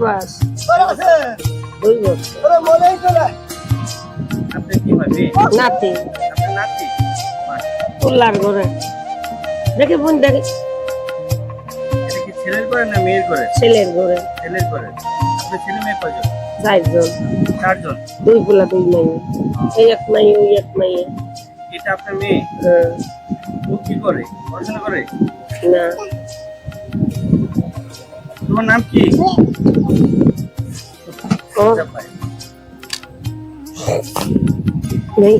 বয়স দুই বছর আপনি কি মেয়ে নাতি। নাতি? উল্লার ঘরে। দেখি বোন দেখি। ছেলের করে না মেয়ের করে ছেলের ঘরে। ছেলের করে আপনার ছেলে মেয়ে কয়জন? চারজন। চারজন? দুই পোলা দুই মেয়ে। এই এক মেয়ে ওই এক মেয়ে। এটা আপনার মেয়ে? হ্যাঁ, ও কি করে? পড়াশোনা করে? না। তোমার নাম কি? ও। ভাই নেই।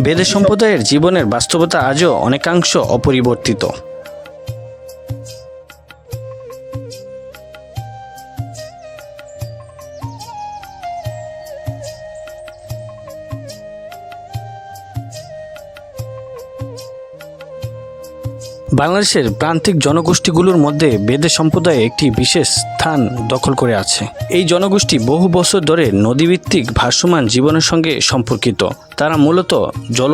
বেদে সম্প্রদায়ের জীবনের বাস্তবতা আজও অনেকাংশ অপরিবর্তিত। বাংলাদেশের প্রান্তিক জনগোষ্ঠীগুলোর মধ্যে বেদে সম্প্রদায় একটি বিশেষ স্থান দখল করে আছে। এই জনগোষ্ঠী বহু বছর ধরে নদীভিত্তিক ভাসমান জীবনের সঙ্গে সম্পর্কিত। তারা মূলত জল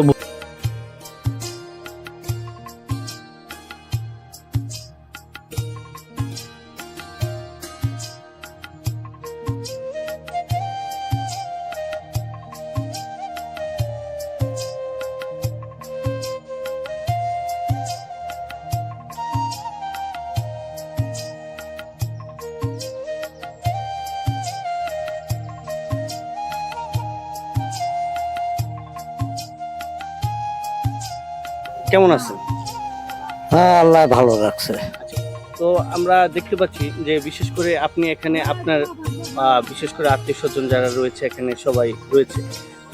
কেমন আছেন? হ্যাঁ আল্লাহ ভালো রাখছে। তো আমরা দেখতে পাচ্ছি যে বিশেষ করে আপনি এখানে আপনার বিশেষ করে আত্মীয় স্বজন যারা রয়েছে এখানে সবাই রয়েছে।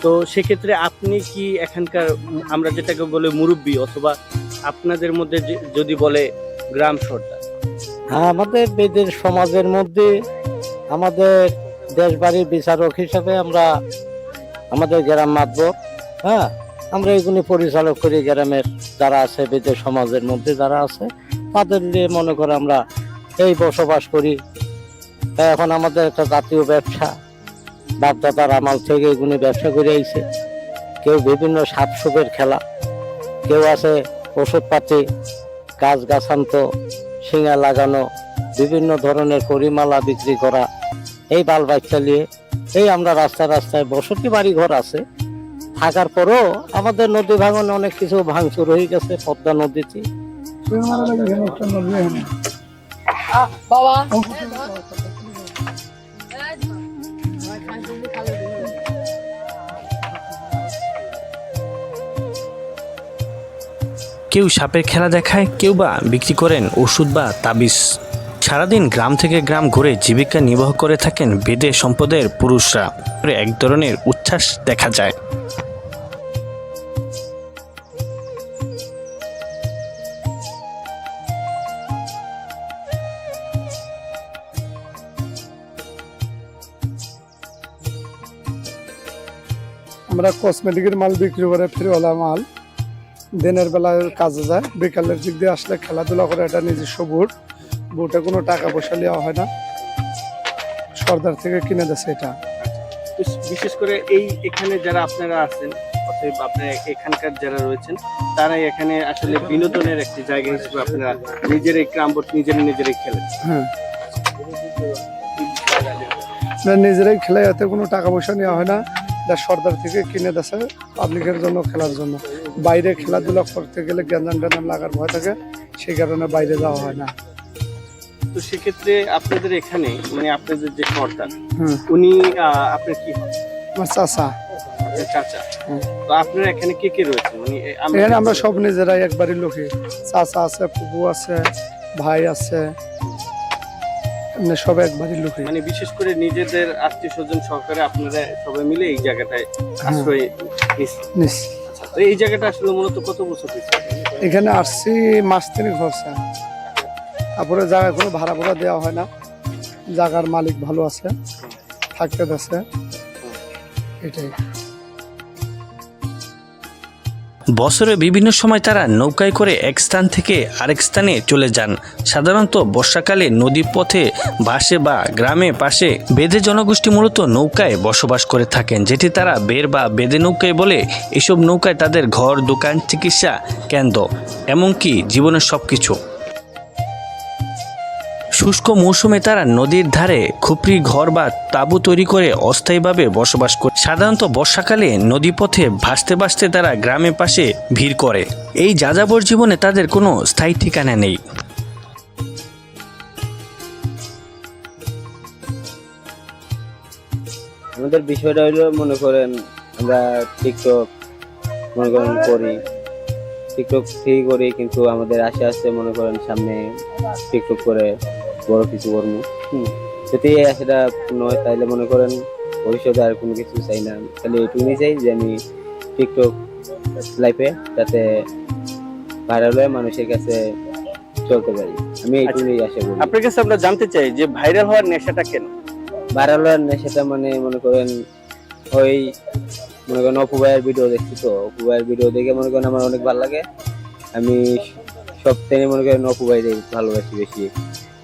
তো সেক্ষেত্রে আপনি কি এখানকার আমরা যেটাকে বলে মুরব্বী অথবা আপনাদের মধ্যে যদি বলে গ্রাম সর্দার? হ্যাঁ আমাদের বেদের সমাজের মধ্যে আমাদের দেশবাড়ির বিচারক হিসাবে আমরা আমাদের গ্রাম মাতব হ্যাঁ? আমরা এগুলি পরিচালক করি গ্রামের যারা আছে বেদের সমাজের মধ্যে যারা আছে, তাদের নিয়ে মনে করে আমরা এই বসবাস করি। এখন আমাদের একটা জাতীয় ব্যবসা। বাপদাদার আমাল থেকে এগুলি ব্যবসা করে আইছে। কেউ বিভিন্ন সাপসুপের খেলা, কেউ আছে ওষুধপাতি, গাছ গাছান্ত, শিঙা লাগানো, বিভিন্ন ধরনের পরিমালা বিক্রি করা, এই বাল বাচ্চা নিয়ে। এই আমরা রাস্তায় রাস্তায় বসতি বাড়ি ঘর আছে। থাকার পরও আমাদের নদী ভাঙনে অনেক কিছু ভাঙচুর হয়ে গেছে, পদ্মা নদীতে। কেউ সাপের খেলা দেখায়, কেউ বা বিক্রি করেন ওষুধ বা তাবিজ। সারাদিন গ্রাম থেকে গ্রাম ঘুরে জীবিকা নির্বাহ করে থাকেন বেদে সম্পদের পুরুষরা। এক ধরনের উচ্ছ্বাস দেখা যায়। আমরা কসমেটিকের মাল বিক্রি করে ফ্রিওয়ালা মাল। দিনের বেলা কাজে যায় বিকালের দিক দিয়ে আসলে খেলাধুলা করে এটা নিজস্ব বুট। বুটে কোনো টাকা পয়সা নেওয়া হয় না। সর্দার থেকে কিনে দিচ্ছে এটা। বিশেষ করে এই এখানে যারা আপনারা আছেন অতএব আপনারা এখানকার যারা রয়েছেন তারাই এখানে আসলে বিনোদনের একটি জায়গা হিসেবে আপনারা নিজের নিজেরাই ক্রামবোর্ড নিজেরা নিজেরাই খেলেন। হ্যাঁ। নিজেরাই খেলে এতে কোনো টাকা পয়সা নেওয়া হয় না। সর্দার থেকে কিনে দিচ্ছে পাবলিকের জন্য খেলার জন্য। বাইরে খেলাধুলা করতে গেলে গ্যাঞ্জাম ট্যাঞ্জাম লাগার ভয় থাকে সেই কারণে বাইরে যাওয়া হয় না। তো সেক্ষেত্রে আপনাদের এখানে মানে আপনাদের যে সর্দার উনি আপনার কি? আমার চাচা। হুম। তো আপনারা এখানে কে কে রয়েছে? মানে এখানে আমরা সব নিজেরাই একবারই লোকে চাচা আছে ফুপু আছে ভাই আছে এমনি সব একবারই লোকে মানে বিশেষ করে নিজেদের আত্মীয় স্বজন সহকারে আপনারা সবাই মিলে এই জায়গাটায় হ্যাঁ। আশ্রয় আচ্ছা, তো এই জায়গাটা আসলে মূলত কত বছর এখানে আসছি মাস তিন খরচা তারপরে জায়গায় কোনো ভাড়া ভাড়া দেওয়া হয় না। জায়গার মালিক ভালো আছে থাকতে আছে এটাই। বছরে বিভিন্ন সময় তারা নৌকায় করে এক স্থান থেকে আরেক স্থানে চলে যান। সাধারণত বর্ষাকালে নদী পথে বাসে বা গ্রামে পাশে বেদে জনগোষ্ঠী মূলত নৌকায় বসবাস করে থাকেন, যেটি তারা বের বা বেদে নৌকায় বলে এসব নৌকায় তাদের ঘর, দোকান, চিকিৎসা কেন্দ্র, এমনকি জীবনের সব কিছু শুষ্ক মৌসুমে তারা নদীর ধারে খুপড়ি ঘর বা তাঁবু তৈরি করে অস্থায়ীভাবে বসবাস করে সাধারণত বর্ষাকালে নদীপথে ভাসতে ভাসতে তারা গ্রামের পাশে ভিড় করে। এই যাযাবর জীবনে তাদের কোনো স্থায়ী ঠিকানা নেই। আমাদের বিষয়টা হলো, মনে করেন, আমরা টিকটক মনে করেন করি। টিকটক ঠিক করি, কিন্তু আমাদের আশা আছে মনে করেন সামনে টিকটক করে বড় কিছু করব। হুম। যদি পূর্ণ হয় তাহলে মনে করেন ভবিষ্যতে আর কোনো কিছু চাই না। তাহলে এইটুকুনি চাই যে আমি টিকটক লাইফে যাতে ভাইরাল হয়ে মানুষের কাছে চলতে পারি। আমি এইটুকুনি আশা করি। আপনার কাছে আমরা জানতে চাই যে ভাইরাল হওয়ার নেশাটা কেন? ভাইরাল হওয়ার নেশাটা মানে মনে করেন ওই মনে করেন অপু ভাইয়ের ভিডিও দেখছি তো। অপু ভাইয়ের ভিডিও দেখে মনে করেন আমার অনেক ভালো লাগে। আমি সব থেকে মনে করেন অপু ভাই ভালোবাসি বেশি।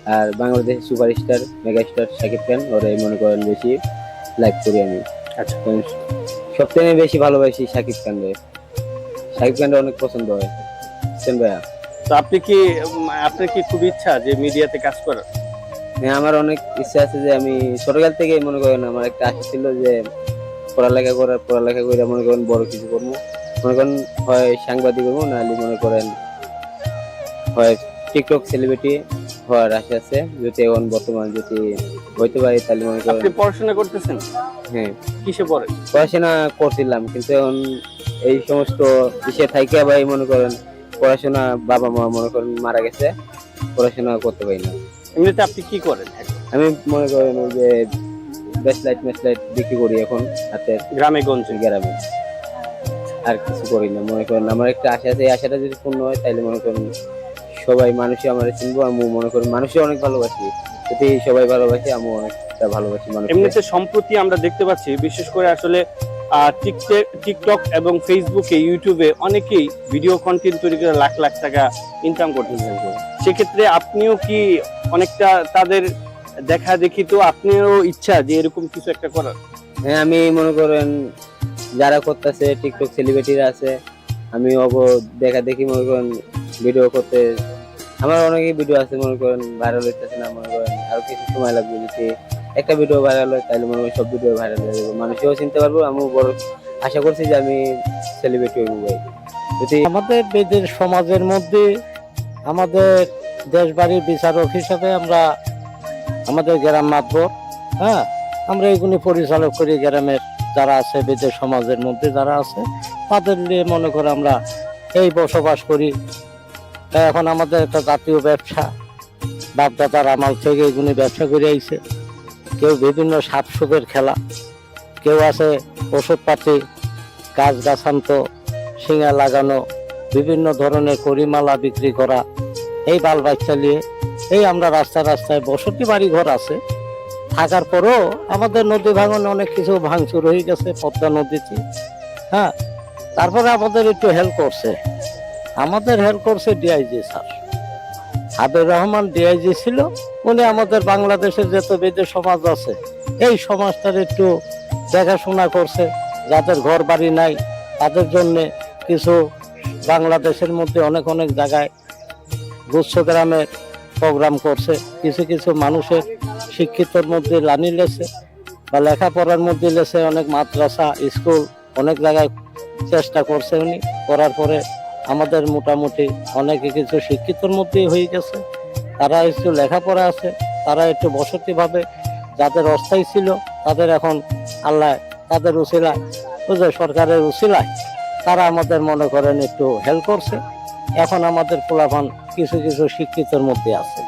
আর বাংলাদেশের সুপারস্টার মেগাস্টার শাকিব খান ওরে মনে করেন বেশি লাইক করি আমি। আচ্ছা। কারণ সব থেকে বেশি ভালোবাসি শাকিব খানকে শাকিব খানটা অনেক পছন্দ হয়। বুঝছেন ভাইয়া? তো আপনি কি আপনার কি খুব ইচ্ছা যে মিডিয়াতে কাজ করার? হ্যাঁ আমার অনেক ইচ্ছা আছে যে আমি ছোটকাল থেকে মনে করেন আমার একটা আশা ছিল যে পড়ালেখা করার পড়ালেখা করে মনে করেন বড় কিছু করব। মনে করেন হয় সাংবাদিক হব নাহলে মনে করেন হয় টিকটক সেলিব্রিটি হওয়ার আশা আছে যদি এখন বর্তমান যদি হইতে পারি তাহলে মনে করেন আপনি পড়াশোনা করতেছেন? হ্যাঁ। কিসে পড়ে? পড়াশোনা করছিলাম কিন্তু এখন এই সমস্ত বিষয়ে থাইকে ভাই মনে করেন পড়াশোনা বাবা মা মনে করেন মারা গেছে পড়াশোনা করতে পারি না। এমনিতে আপনি কি করেন? আমি মনে করেন ওই যে বেসলাইট মেসলাইট বিক্রি করি এখন হাতে গ্রামে গঞ্জে? গ্রামে। আর কিছু করি না মনে করেন আমার একটা আশা আছে এই আশাটা যদি পূর্ণ হয় তাহলে মনে করেন সবাই মানুষই আমার চিনবো আমি মনে করি মানুষই অনেক ভালোবাসি। যদি সবাই ভালোবাসি আমি অনেকটা ভালোবাসি মানুষ এমনিতে সম্প্রতি আমরা দেখতে পাচ্ছি বিশেষ করে আসলে টিকটক টিকটক এবং ফেসবুকে ইউটিউবে অনেকেই ভিডিও কন্টেন্ট তৈরি করে লাখ লাখ টাকা ইনকাম করতেছেন সেক্ষেত্রে আপনিও কি অনেকটা তাদের দেখা দেখি তো আপনিও ইচ্ছা যে এরকম কিছু একটা করার? হ্যাঁ আমি মনে করেন যারা করতেছে টিকটক সেলিব্রিটিরা আছে আমি অব দেখা দেখি মনে করেন ভিডিও করতে আমার অনেকই ভিডিও আছে, মনে করেন ভাইরাল হইতেছে না, মনে করেন আরও কিছু সময় লাগবে যদি একটা ভিডিও ভাইরাল হয়, তাহলে মনে করেন সব ভিডিও ভাইরাল হয়ে যাবে। মানুষও চিনতে পারব, আমিও বড় আশা করছি যে আমি সেলিব্রিটি হইব যদি আমাদের বেদের সমাজের মধ্যে আমাদের দেশ বাড়ির বিচারক হিসাবে আমরা আমাদের গ্রাম মাতবর হ্যাঁ? আমরা এগুলি পরিচালক করি গ্রামের যারা আছে বেদের সমাজের মধ্যে যারা আছে, তাদের নিয়ে মনে করে আমরা এই বসবাস করি। তা এখন আমাদের একটা জাতীয় ব্যবসা। বাপদাদার আমাল থেকে এগুলি ব্যবসা করে আইছে। কেউ বিভিন্ন সাপসুপের খেলা, কেউ আছে ওষুধপাতি, গাছ গাছান্ত, শিঙা লাগানো, বিভিন্ন ধরনের করিমালা বিক্রি করা, এই বাল বাচ্চা নিয়ে। এই আমরা রাস্তায় রাস্তায় বসতি বাড়ি ঘর আছে। থাকার পরও আমাদের নদী ভাঙনে অনেক কিছু ভাঙচুর হয়ে গেছে, পদ্মা নদীতে। হ্যাঁ তারপরে আমাদের একটু হেল্প করছে। আমাদের হেল্প করছে DIG sir. Habib Rahman DIG ছিল, উনি আমাদের বাংলাদেশের যত বেদের সমাজ আছে, এই সমাজটার একটু দেখাশোনা করছে, যাদের ঘর বাড়ি নাই, তাদের জন্য কিছু বাংলাদেশের মধ্যে অনেক অনেক জায়গায় গুচ্ছ গ্রামে প্রোগ্রাম করছে, কিছু কিছু মানুষের শিক্ষিতর মধ্যে লানি লেছে, বা লেখাপড়ার মধ্যে লেছে অনেক মাদ্রাসা, স্কুল, অনেক জায়গায় চেষ্টা করছে উনি, করার পরে আমাদের মোটামুটি অনেকে কিছু শিক্ষিতর মধ্যেই হয়ে গেছে। তারা একটু লেখাপড়া আছে, তারা একটু বসতিভাবে যাদের অস্থায়ী ছিল, তাদের এখন আল্লাহ তাদের উচিলায় বুঝলে, সরকারের উচিলায় তারা আমাদের মনে করেন একটু হেল্প করছে। এখন আমাদের পোলাপান কিছু কিছু শিক্ষিতর মধ্যে আছে।